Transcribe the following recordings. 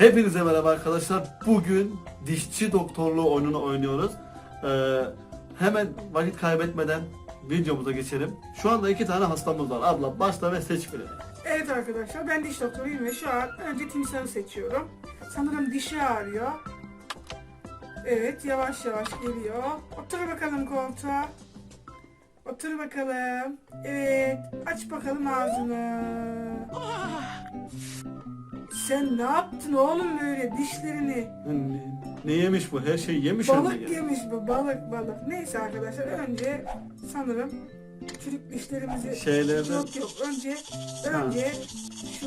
Hepinize merhaba arkadaşlar. Bugün dişçi doktorluğu oyununu oynuyoruz. Ee, hemen vakit kaybetmeden videomuza geçelim. Şu anda iki tane hastamız var. Abla başla ve seç birini. Evet arkadaşlar ben diş doktoruyum ve şu an önce timsahı seçiyorum. Sanırım dişi ağrıyor. Evet yavaş yavaş geliyor. Otur bakalım koltuğa. Otur bakalım. Evet aç bakalım ağzını. Sen ne yaptın oğlum böyle dişlerini? Ne, ne yemiş bu? Her şeyi yemiş Balık ya. yemiş bu balık balık. Neyse arkadaşlar önce sanırım çürük dişlerimizi Şeylerden- yok yok önce önce şu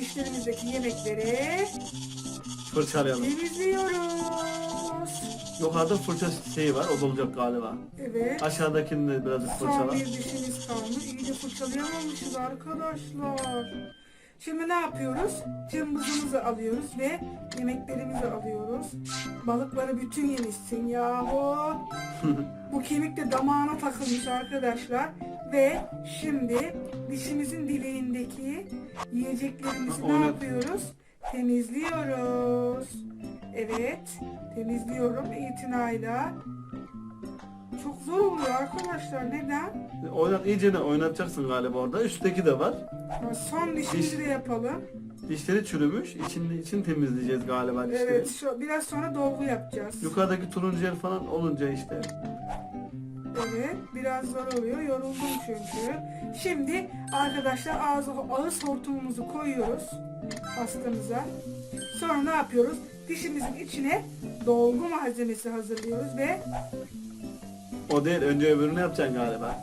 dişlerimizdeki yemekleri Fırçalayalım. temizliyoruz. Yukarıda fırça şeyi var. O da olacak galiba. Evet. Aşağıdakini de birazcık Son fırçala. bir dişimiz kalmış. İyice fırçalayamamışız arkadaşlar. Şimdi ne yapıyoruz? Cımbızımızı alıyoruz ve yemeklerimizi alıyoruz. Balıkları bütün yemişsin yahu. Bu kemik de damağına takılmış arkadaşlar. Ve şimdi dişimizin dileğindeki yiyeceklerimizi ne yapıyoruz? Temizliyoruz. Evet, temizliyorum itinayla. Çok zor oluyor arkadaşlar. Neden? Oynat, iyice de oynatacaksın galiba orada. Üstteki de var. Ha, Son dişimizi de yapalım. Dişleri çürümüş. İçini, için temizleyeceğiz galiba dişleri. Evet, şu, biraz sonra dolgu yapacağız. Yukarıdaki turuncu yer falan olunca işte. Evet, biraz zor oluyor. Yoruldum çünkü. Şimdi arkadaşlar ağız, ağız hortumumuzu koyuyoruz hastamıza. Sonra ne yapıyoruz? Dişimizin içine dolgu malzemesi hazırlıyoruz ve O değil, önce öbürünü yapacaksın galiba.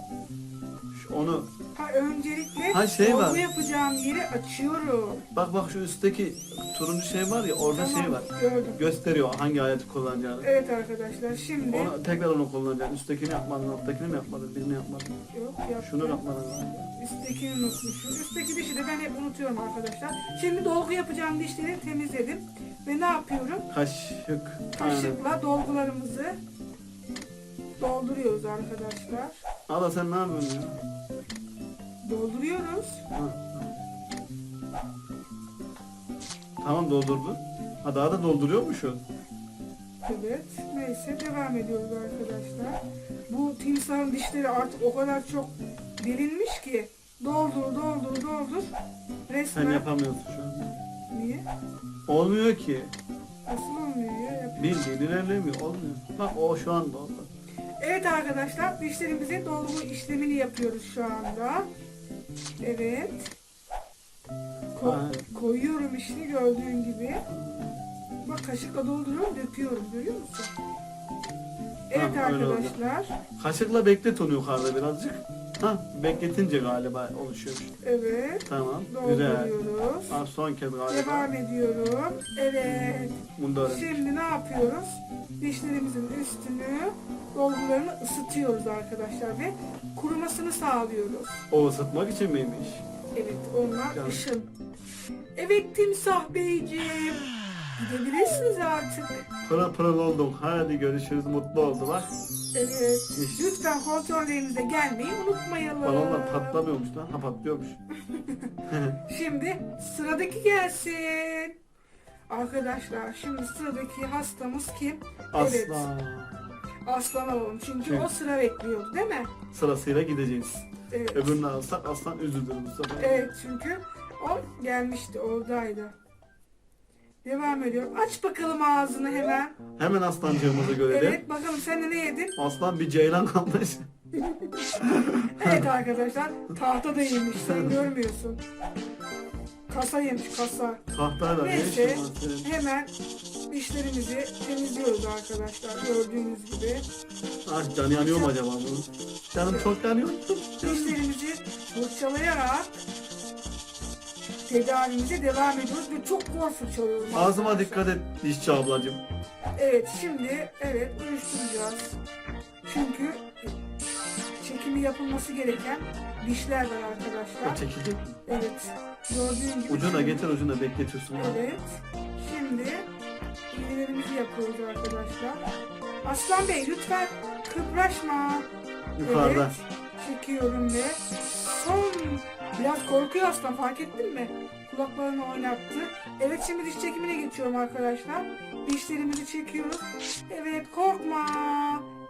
Şu, onu, ha, öncelikle Ha, şey dolgu var. yapacağım yeri açıyorum. bak bak şu üstteki turuncu şey var ya, orada Tamam, şey var. Gördüm. Gösteriyor hangi aleti kullanacağını. Evet arkadaşlar şimdi Onu, tekrar onu kullanacaksın. Üsttekini yapmadın, alttakini mi yapmadın, birini yapmadın. yok yaptım. Şunu yapmadın. Üsttekini unutmuşum. Üstteki dişi de ben hep unutuyorum arkadaşlar. Şimdi dolgu yapacağım dişleri temizledim. Ve ne yapıyorum? Kaşık. Aynen. Kaşıkla dolgularımızı dolduruyoruz arkadaşlar. Abla sen ne yapıyorsun ya? Dolduruyoruz. Ha. Tamam doldurdun. Ha daha da dolduruyormuşsun. Evet. Neyse devam ediyoruz arkadaşlar. Bu timsahın dişleri artık o kadar çok delinmiş ki doldur doldur doldur. Resmen Sen yapamıyorsun şu an. niye? Olmuyor ki. Nasıl olmuyor ya? Yap- Bildiğin ilerlemiyor. Olmuyor. Bak o şu anda oldu. Evet arkadaşlar dişlerimize dolgu işlemini yapıyoruz şu anda. Evet. Ko- koyuyorum işte gördüğün gibi. Bak kaşıkla dolduruyorum döküyorum görüyor musun? Evet Ha, öyle oldu. arkadaşlar. Kaşıkla beklet onu yukarıda birazcık. Ha bekletince galiba oluşuyor. Evet. Tamam. Güzel. Dolduruyoruz. Ha, son kez galiba. Devam ediyorum. Evet. Öğrendik. Şimdi ne yapıyoruz? Dişlerimizin üstünü dolgularını ısıtıyoruz arkadaşlar ve kurumasını sağlıyoruz. O ısıtmak için miymiş? Evet onlar Canım. ışın. Evet Timsah Beyciğim. Gidebilirsiniz artık. Pırıl pırıl olduk. Hadi görüşürüz. Mutlu oldu bak. Evet. İş. Lütfen kontrollerinize gelmeyi unutmayalım. Balonlar patlamıyormuş lan. Ha patlıyormuş. Şimdi sıradaki gelsin. Arkadaşlar şimdi sıradaki hastamız kim? Evet. Asla. Aslan alalım. Çünkü Evet. o sıra bekliyordu değil mi? Sırasıyla gideceğiz. Evet. Öbürünü alsak aslan üzülür bu sefer. Evet çünkü o gelmişti oradaydı. Devam ediyorum. Aç bakalım ağzını hemen. Hemen aslancığımızı görelim. Evet bakalım sen de ne yedin? Aslan bir ceylan kalmış. Evet arkadaşlar tahta da yemiş sen görmüyorsun. Kasa yemiş kasa. Tahtayla ne Neyse işin var senin? hemen dişlerimizi temizliyoruz arkadaşlar gördüğünüz gibi. Ah can yanıyor mu acaba bunun? Canım çok yanıyor. Dişlerimizi fırçalayarak tedavimize devam ediyoruz ve çok zor fırçalıyorum. Ağzıma arkadaşlar. dikkat et dişçi ablacığım. Evet şimdi evet uyuşturacağız. Çünkü çekimi yapılması gereken dişler var O arkadaşlar. çekecek mi? Evet. Gördüğün gibi. Ucuna getir ucuna bekletiyorsun. Evet. Şimdi iğnelerimizi yapıyoruz arkadaşlar. Aslan Bey lütfen kıpraşma. Yukarıda. Evet. Çekiyorum ve son biraz korkuyor aslan fark ettin mi? Kulaklarını oynattı. Evet şimdi diş çekimine geçiyorum arkadaşlar. Dişlerimizi çekiyoruz. Evet korkma.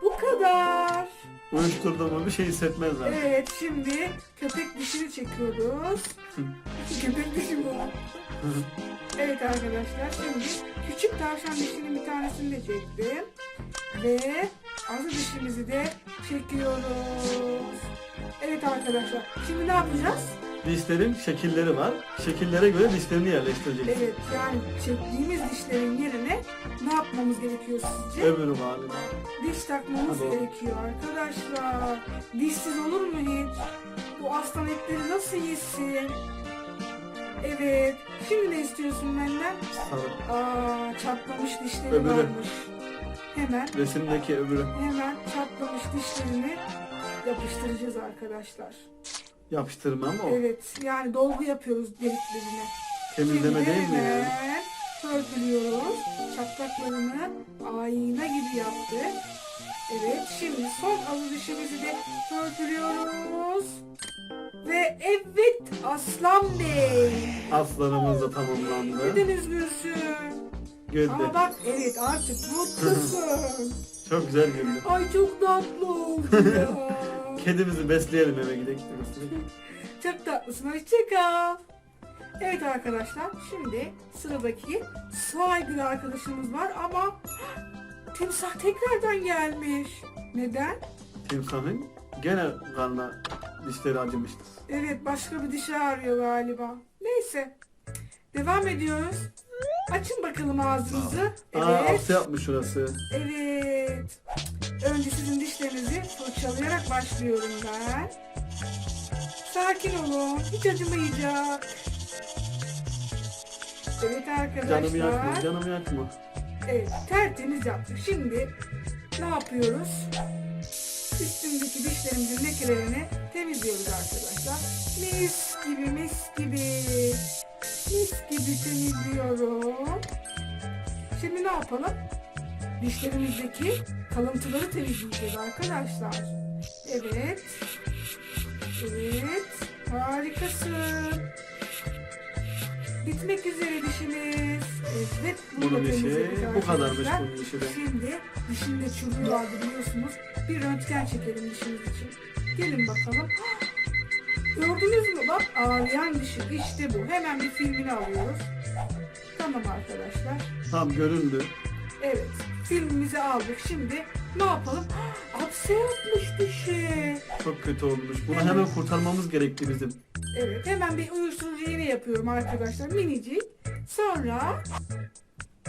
Bu kadar. Uyuşturduğumu bir şey hissetmezler. Evet şimdi köpek dişini çekiyoruz. köpek dişi bu. Evet arkadaşlar şimdi küçük tavşan dişinin bir tanesini de çektim. Ve azı dişimizi de çekiyoruz. Evet arkadaşlar şimdi ne yapacağız? Dişlerin şekilleri var. Şekillere göre dişlerini yerleştireceksin. Evet yani çektiğimiz dişlerin yerine ne yapmamız gerekiyor sizce? Öbürü galiba. Diş takmamız Ha, doğru. gerekiyor arkadaşlar. Dişsiz olur mu hiç? Bu aslan etleri nasıl yesin? Evet. Şimdi ne istiyorsun benden? Sarı. Aa, çatlamış dişleri Öbürü. varmış. Hemen, Resimdeki öbürü. hemen çatlamış dişlerini yapıştıracağız arkadaşlar. Yapıştırma ama o. Evet, yani dolgu yapıyoruz deliklerine. Temizleme değil mi hemen Törpülüyoruz. Çatlaklarını ayna gibi yaptık. Evet şimdi son alı dişimizi de törpülüyoruz. Ve evet Aslan Bey. Aslanımız da tamamlandı. Neden üzgünsün? Güldü. Ama bak evet artık mutlusun. Çok güzel güldü. Ay çok tatlı oldu ya. Kedimizi besleyelim eve gidelim. Çok tatlısın. Hoşçakal. Evet arkadaşlar şimdi sıradaki bir arkadaşımız var ama timsah tekrardan gelmiş. Neden? Timsahın gene karnına dişleri acımıştır. Evet başka bir dişi ağrıyor galiba. Neyse. Devam ediyoruz. Açın bakalım ağzınızı. Aa, Evet. apse yapmış şurası. Evet. Önce sizin dişlerinizi fırçalayarak başlıyorum ben. Sakin olun. Hiç acımayacak. Evet arkadaşlar. Canımı yakma, canımı yakma. Evet, tertemiz yaptık. Şimdi ne yapıyoruz? Üstündeki dişlerimizin lekelerini temizliyoruz arkadaşlar. Mis gibi, mis gibi. Mis gibi temizliyorum. Şimdi ne yapalım? Dişlerimizdeki kalıntıları temizleyeceğiz arkadaşlar. Evet. Evet. Harikasın. Bitmek üzere dişimiz. Evet. bunu Bunun işi bu kadarmış bunun işi de. Şimdi dişinde çubuğu vardı biliyorsunuz. Bir röntgen çekelim dişimiz için. Gelin bakalım. Gördünüz mü bak ağrıyan dişi işte bu. Hemen bir filmini alıyoruz. Tamam arkadaşlar. Tam göründü. Evet filmimizi aldık. Şimdi ne yapalım? Apse yapmış dişi. Çok kötü olmuş. Bunu Evet. hemen kurtarmamız gerekti bizim. Evet hemen bir uyuşturucu iğne yapıyorum arkadaşlar minicik. Sonra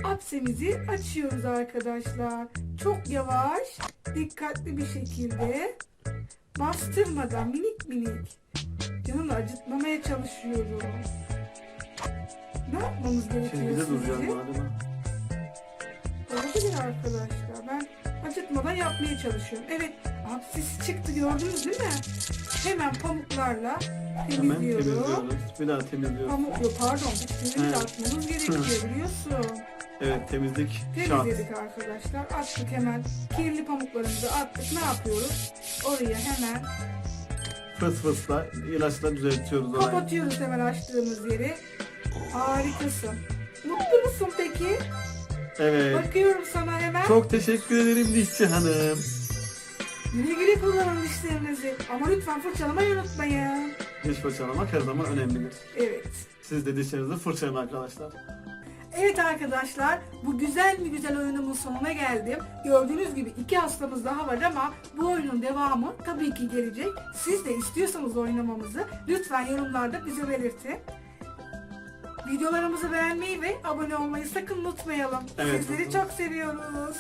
apsemizi açıyoruz arkadaşlar. Çok yavaş, dikkatli bir şekilde bastırmadan minik minik canını acıtmamaya çalışıyorum. Ne yapmamız Şimdi gerekiyor bize sizce? Olabilir arkadaşlar. Ben acıtmadan yapmaya çalışıyorum. Evet, hapsis çıktı gördünüz değil mi? Hemen pamuklarla Hemen temizliyorum. temizliyoruz. Bir daha temizliyoruz. Pamuk yok pardon. Dişlerimizi He. atmamız gerekiyor biliyorsun. Evet temizlik şart. Temizledik arkadaşlar. Attık hemen. Kirli pamuklarımızı attık. Ne yapıyoruz? Oraya hemen Fıs fısla ilaçla düzeltiyoruz orayı. kapatıyoruz hemen açtığımız yeri. Harikasın. Mutlu musun peki? Evet. Bakıyorum sana hemen. Çok teşekkür ederim dişçi hanım. Güle güle kullanın dişlerinizi. Ama lütfen fırçalamayı unutmayın. Diş fırçalamak her zaman önemlidir. Evet. Siz de dişlerinizi fırçalayın arkadaşlar. Evet arkadaşlar bu güzel mi güzel oyunumun sonuna geldim. Gördüğünüz gibi iki hastamız daha var ama bu oyunun devamı tabii ki gelecek. Siz de istiyorsanız oynamamızı lütfen yorumlarda bize belirtin. Videolarımızı beğenmeyi ve abone olmayı sakın unutmayalım. Evet, Sizleri unutmayın. çok seviyoruz.